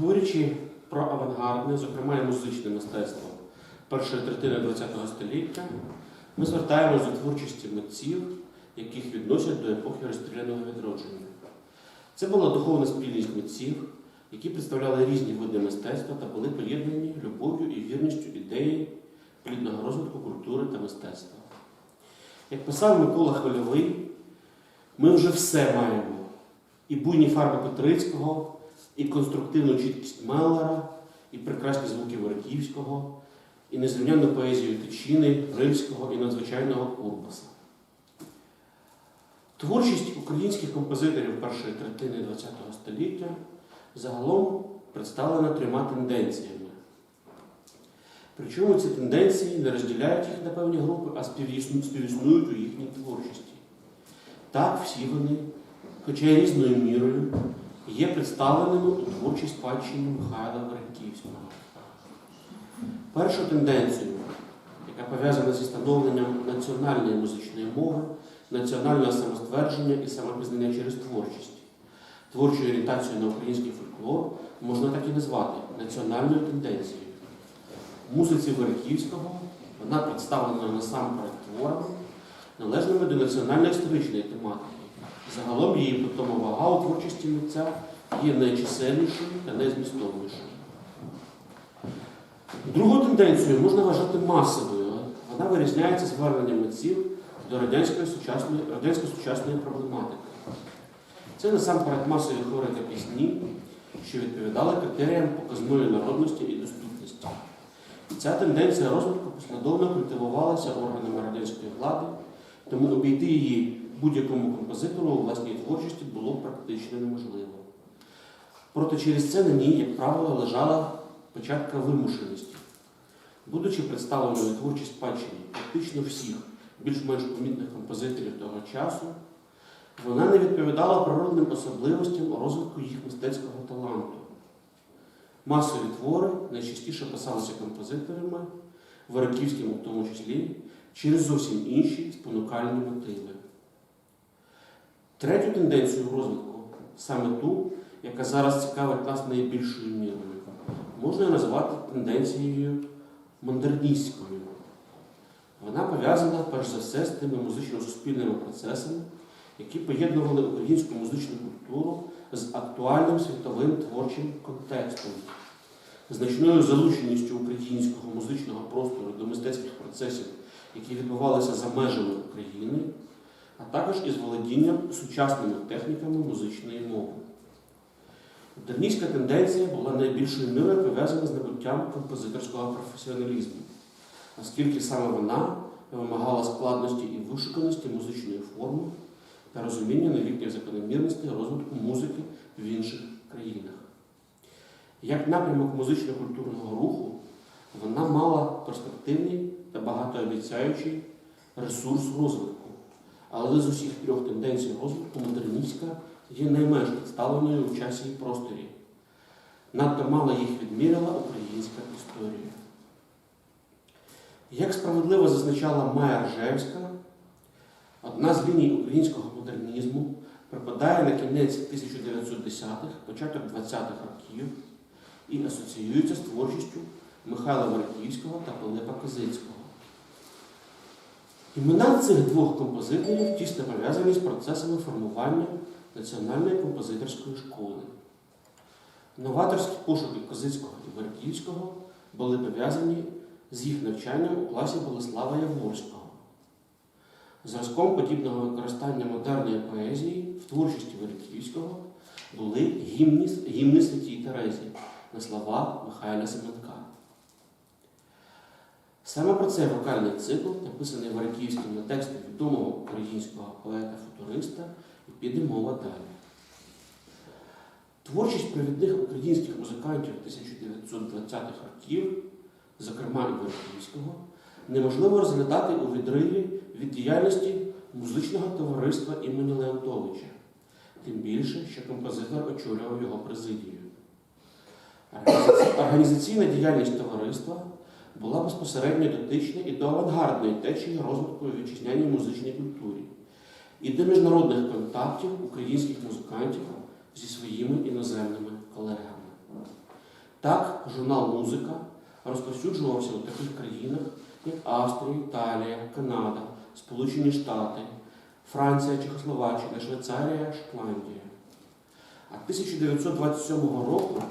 Говорячи про авангардне, зокрема і музичне мистецтво першої третини ХХ століття, ми звертаємося до творчості митців, яких відносять до епохи розстріляного відродження. Це була духовна спільність митців, які представляли різні види мистецтва та були поєднані любов'ю і вірністю ідеї плідного розвитку культури та мистецтва. Як писав Микола Хвильовий, ми вже все маємо: і буйні фарби Петрицького, і конструктивну чіткість Меллера, і прекрасні звуки Вороківського, і незрівнянну поезію Тичини, Римського і надзвичайного Урбаса. Творчість українських композиторів першої третини ХХ століття загалом представлена трьома тенденціями. Причому ці тенденції не розділяють їх на певні групи, а співіснують у їхній творчості. Так, всі вони, хоча й різною мірою, є представленими у творчій спадщині Михайла Веренківського. Першу тенденцію, яка пов'язана зі становленням національної музичної мови, національного самоствердження і самопізнання через творчість, творчу орієнтацію на український фольклор можна так і назвати національною тенденцією. В музиці Верхівського вона представлена насамперед творами, належними до національно-історичної тематики. Загалом її питома вага у творчості митця є найчисельнішою та найзмістовнішою. Другу тенденцію можна вважати масовою. Вона вирізняється зверненням митців до радянської сучасної, радянської сучасної проблематики. Це насамперед масові хори та пісні, що відповідали критеріям показної народності і доступності. І ця тенденція розвитку послідовно культивувалася органами радянської влади, тому обійти її будь-якому композитору у власній творчості було практично неможливо. Проте через це на ній, як правило, лежала початка вимушеності. Будучи представленою творчій спадщині практично всіх більш-менш помітних композиторів того часу, вона не відповідала природним особливостям розвитку їх мистецького таланту. Масові твори найчастіше писалися композиторами, Вераківським у тому числі, через зовсім інші спонукальні мотиви. Третю тенденцію розвитку, саме ту, яка зараз цікавить нас найбільшою мірою, можна назвати тенденцією модерністською. Вона пов'язана перш за все з тими музично-суспільними процесами, які поєднували українську музичну культуру з актуальним світовим творчим контекстом, значною залученістю українського музичного простору до мистецьких процесів, які відбувалися за межами України, а також із володінням сучасними техніками музичної мови. Модерністська тенденція була найбільшою мірою пов'язана з набуттям композиторського професіоналізму, оскільки саме вона вимагала складності і вишуканості музичної форми та розуміння новітніх закономірностей розвитку музики в інших країнах. Як напрямок музично-культурного руху, вона мала перспективний та багатообіцяючий ресурс розвитку. Але з усіх трьох тенденцій розвитку модерністська є найменш представленою у часі і просторі. Надто мало їх відміряла українська історія. Як справедливо зазначала Майя Ржевська, одна з ліній українського модернізму припадає на кінець 1910-х, початок 20-х років і асоціюється з творчістю Михайла Верківського та Пилипа Козицького. Імена цих двох композиторів тісно пов'язані з процесами формування національної композиторської школи. Новаторські пошуки Козицького і Верківського були пов'язані з їх навчанням у класі Болеслава Яворського. Зразком подібного використання модерної поезії в творчості Верківського були гімни, Святій Терезі на слова Михайла Семенка. Саме про цей вокальний цикл, написаний Вариківським на тексти відомого українського поета-футуриста, і піде мова далі. Творчість провідних українських музикантів 1920-х років, зокрема і Верхівського, неможливо розглядати у відриві від діяльності музичного товариства імені Леонтовича, тим більше, що композитор очолював його президію. Організаційна діяльність товариства була безпосередньо дотична і до авангардної течії розвитку вітчизняній музичній культурі, і до міжнародних контактів українських музикантів зі своїми іноземними колегами. Так, журнал Музика розповсюджувався у таких країнах, як Австрія, Італія, Канада, Сполучені Штати, Франція, Чехословаччина, Швейцарія, Шотландія. А 1927 року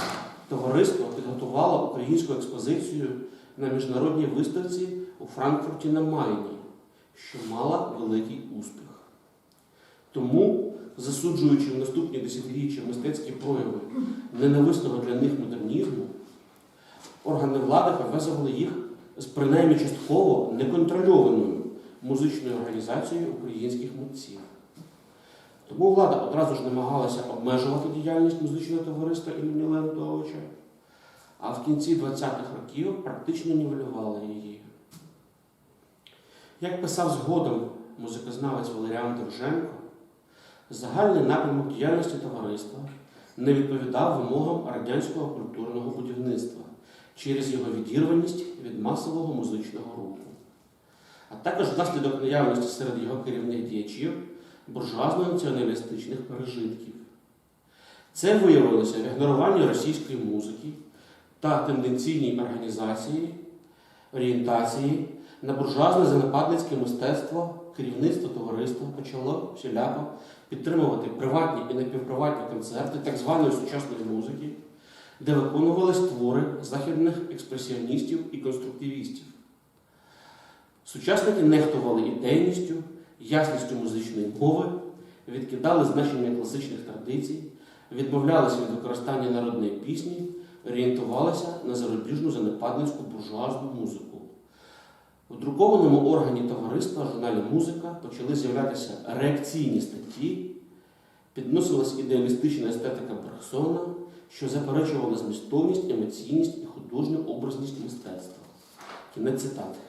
товариство підготувало українську експозицію на міжнародній виставці у Франкфурті на Майні, що мала великий успіх. Тому, засуджуючи в наступні десятиріччя мистецькі прояви ненависного для них модернізму, органи влади пов'язували їх з принаймні частково неконтрольованою музичною організацією українських митців. Тому влада одразу ж намагалася обмежувати діяльність музичного товариства імені Леонтовича, а в кінці 20-х років практично нівелювала її. Як писав згодом музикознавець Валеріан Довженко, загальний напрямок діяльності товариства не відповідав вимогам радянського культурного будівництва через його відірваність від масового музичного руху, а також внаслідок наявності серед його керівних діячів буржуазно-націоналістичних пережитків. Це виявилося в ігноруванні російської музики та тенденційній організації, орієнтації на буржуазне занападницьке мистецтво керівництво товариства почало всіляко підтримувати приватні і напівприватні концерти так званої сучасної музики, де виконувались твори західних експресіоністів і конструктивістів. Сучасники нехтували ідейністю, ясністю музичної мови, відкидали значення класичних традицій, відмовлялися від використання народної пісні, орієнтувалися на зарубіжну занепадницьку буржуазну музику. У друкованому органі товариства журналі Музика почали з'являтися реакційні статті, підносилась ідеалістична естетика Бергсона, що заперечувала змістовність, емоційність і художню образність мистецтва. Кінець цитати.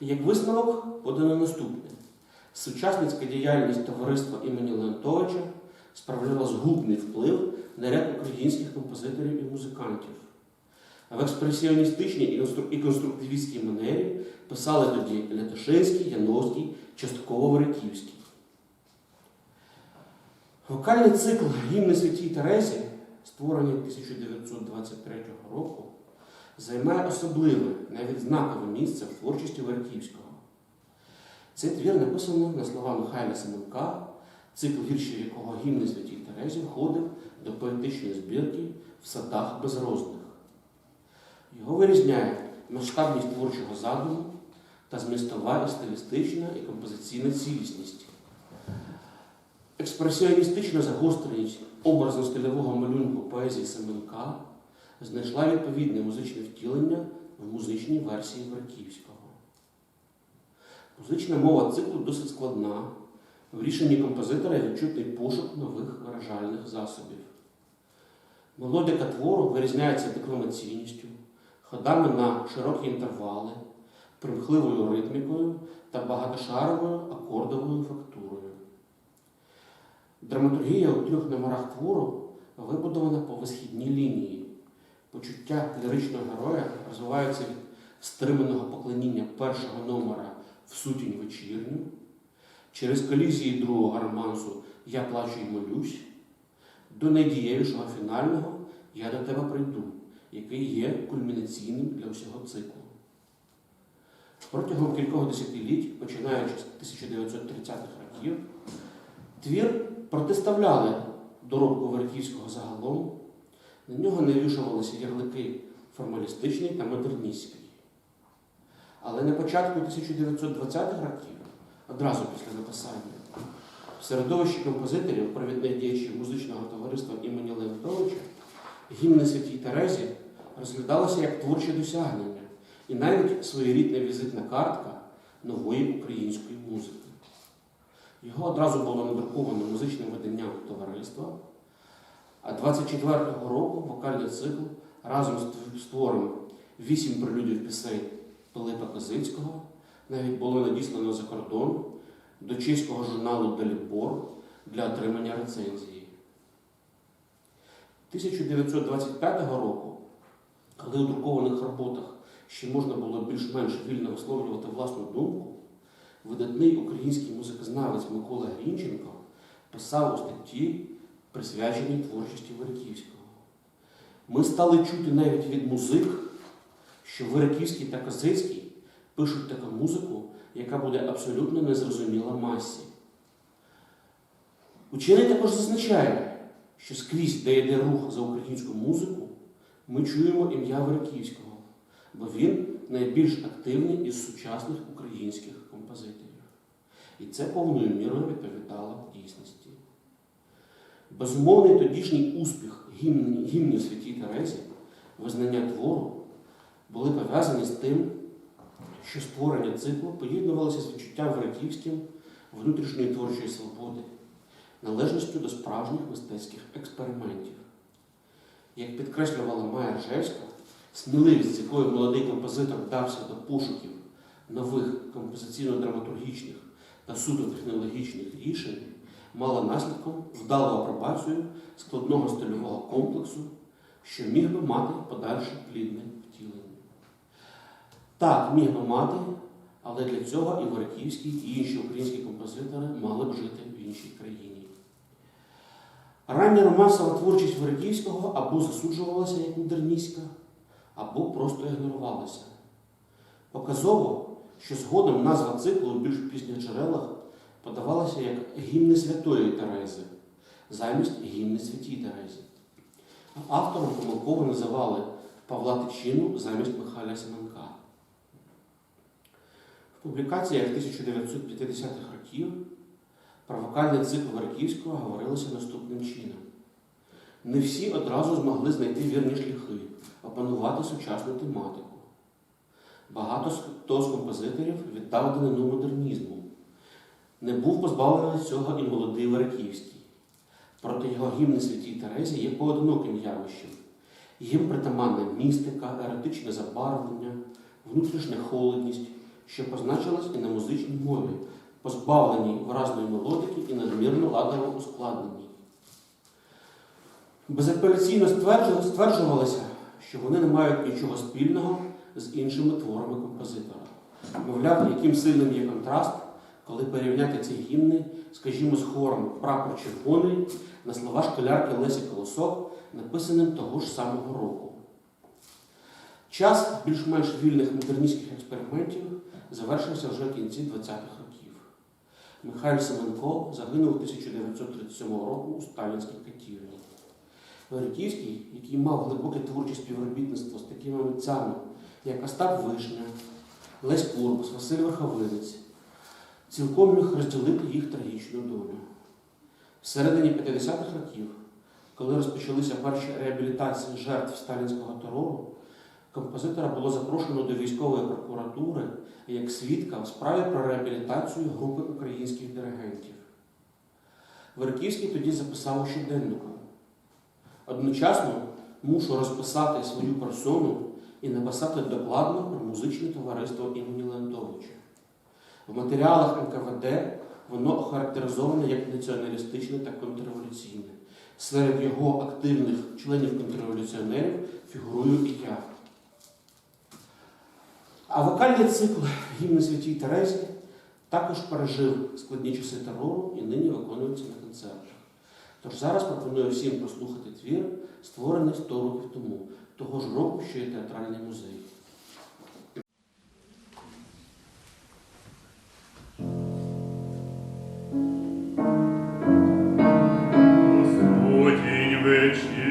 Як висновок подано наступне: сучасницька діяльність товариства імені Леонтовича справляла згубний вплив на ряд українських композиторів і музикантів. В експресіоністичній і констру- конструктивістській манері писали тоді Лятошинський, Яновський, частково Воротівський. Вокальний цикл Гімни Святій Терезі, створений 1923 року, займає особливе, навіть знакове місце в творчості Верківського. Цей твір написано на слова Михайла Семенка, цикл віршів якого гімни Святій Терезі входив до поетичної збірки в садах безрозних. Його вирізняє масштабність творчого задуму та змістова і стилістична і композиційна цілісність. Експресіоністична загостреність образно-стильового малюнку поезії Семенка знайшла відповідне музичне втілення в музичній версії Верківського. Музична мова циклу досить складна. В рішенні композитора відчутний пошук нових виражальних засобів. Мелодика твору вирізняється декламаційністю, ходами на широкі інтервали, примхливою ритмікою та багатошаровою акордовою фактурою. Драматургія у трьох номерах твору вибудована по висхідній лінії. Почуття ліричного героя розвиваються від стриманого поклоніння першого номера в сутінь вечірню, через колізії другого романсу Я плачу і молюсь, до найдієвішого фінального Я до тебе прийду, який є кульмінаційним для всього циклу. Протягом кількох десятиліть, починаючи з 1930-х років, твір протиставляли доробку Верківського загалом, на нього навішувалися ярлики формалістичний та модерністський. Але на початку 1920-х років, одразу після написання, в середовищі композиторів, провідних діячів музичного товариства імені Леонтовича, гімни Святій Терезі розглядалося як творче досягнення і навіть своєрідна візитна картка нової української музики. Його одразу було надруковано музичним виданням товариства, а 24-го року вокальний цикл разом з твором вісім прелюдів пісень Пилипа Козицького навіть було надіслано за кордон до чеського журналу Далібор для отримання рецензії. 1925 року, коли у друкованих роботах ще можна було більш-менш вільно висловлювати власну думку, видатний український музикознавець Микола Грінченко писав у статті, присвяченій творчості Верківського. Ми стали чути навіть від музик, що Вираківський та Козицький пишуть таку музику, яка буде абсолютно незрозуміла масі. Учений також зазначає, що скрізь, де йде рух за українську музику, ми чуємо ім'я Вираківського, бо він найбільш активний із сучасних українських композиторів. І це повною мірою відповідало дійсності. Безумовний тодішній успіх гімн, гімнів Святій Терезі, визнання твору, були пов'язані з тим, що створення циклу поєднувалося з відчуттям Вираківським внутрішньої творчої свободи, належністю до справжніх мистецьких експериментів. Як підкреслювала Майя Ржевська, сміливість, з якою молодий композитор вдався до пошуків нових композиційно-драматургічних та суто технологічних рішень, мала наслідком вдалу апробацію складного стильового комплексу, що міг би мати подальше плідне. Так, міг би мати, але для цього і Вороківський, і інші українські композитори мали б жити в іншій країні. Рання романсова творчість Вороківського або засуджувалася як модерністська, або просто ігнорувалася. Показово, що згодом назва циклу у більш пізніх джерелах подавалася як гімни Святої Терези, замість гімни Святій Терезі. Автором помилково називали Павла Тичину замість Михайля Семенка. В публікаціях 1950-х років про вокальний цикл Варківського говорилося наступним чином. Не всі одразу змогли знайти вірні шляхи, опанувати сучасну тематику. Багато хто з композиторів віддав данину модернізму. Не був позбавлений цього і молодий Вараківський. Проте його гімни Святій Терезі є поодиноким явищем. Їм притаманна містика, еротичне забарвлення, внутрішня холодність, що позначилась і на музичній мові, позбавленій виразної мелодики і надмірно ладово ускладненій. Безапеляційно стверджувалося, що вони не мають нічого спільного з іншими творами композитора. Мовляв, яким сильним є контраст, коли порівняти ці гімни, скажімо, з хором Прапор червоний на слова школярки Лесі Колосок, написаним того ж самого року. Час більш-менш вільних модерністських експериментів завершився вже в кінці 20-х років. Михайло Семенко загинув 1937 року у сталінській катівні. Вериківський, який мав глибоке творче співробітництво з такими митцями, як Остап Вишня, Лесь Курбус, Василь Верховинець, цілком міг розділити їх трагічну долю. В середині 50-х років, коли розпочалися перші реабілітації жертв сталінського терору, композитора було запрошено до військової прокуратури як свідка в справі про реабілітацію групи українських диригентів. Верківський тоді записав у щоденнику. Одночасно мушу розписати свою персону і написати докладно про музичне товариство імені Леонтовича. В матеріалах НКВД воно охарактеризоване як націоналістичне та контрреволюційне. Серед його активних членів контрреволюціонерів фігурую і я. А вокальний цикл гімни Святій Терезі також пережив складні часи терору і нині виконується на концертах. Тож зараз пропоную всім послухати твір, створений 100 років тому, того ж року, що і театральний музей. Господінь вечірню,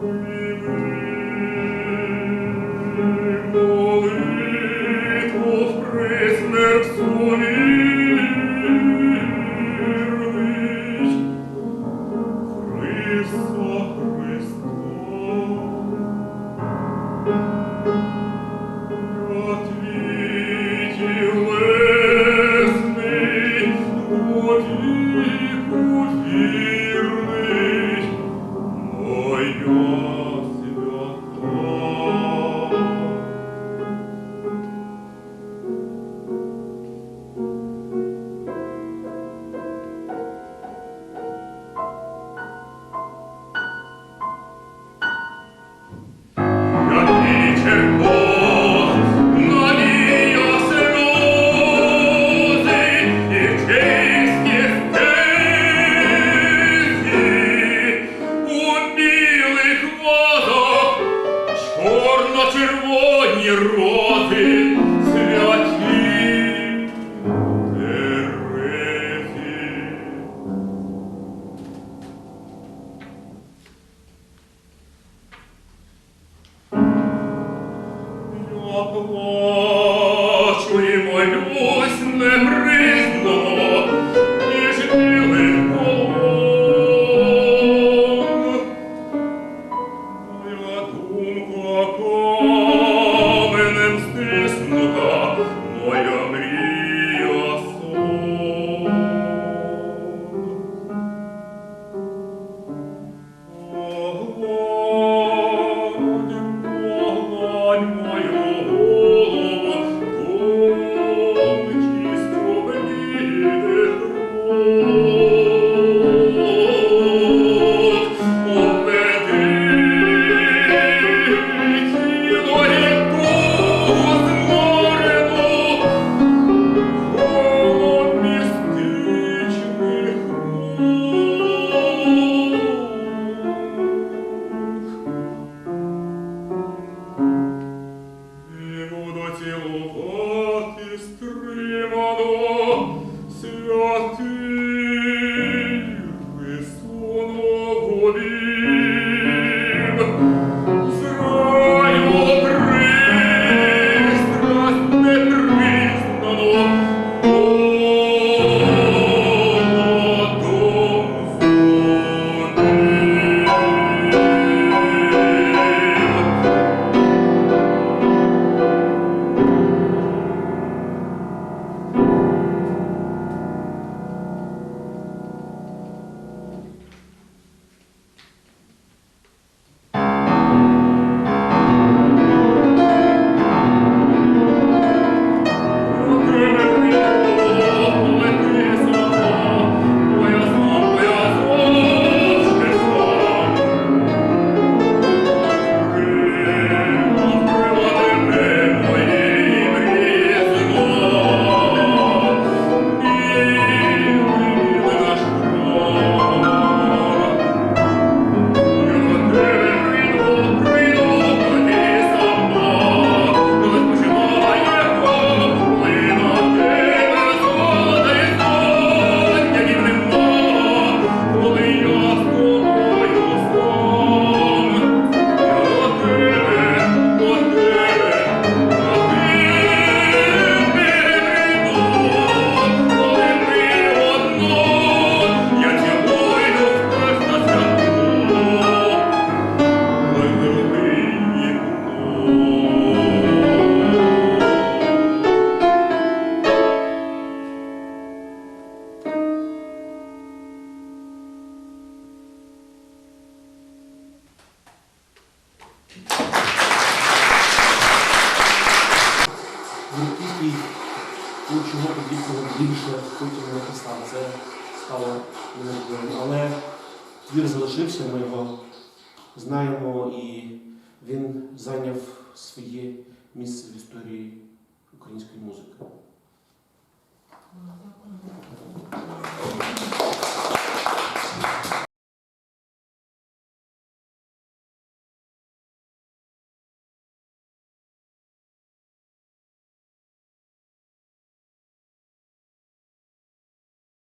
Amen. the wall. Нічого подібного більше потім не написав. Це стало неможливим. Але твір залишився, ми його знаємо, і він зайняв своє місце в історії української музики.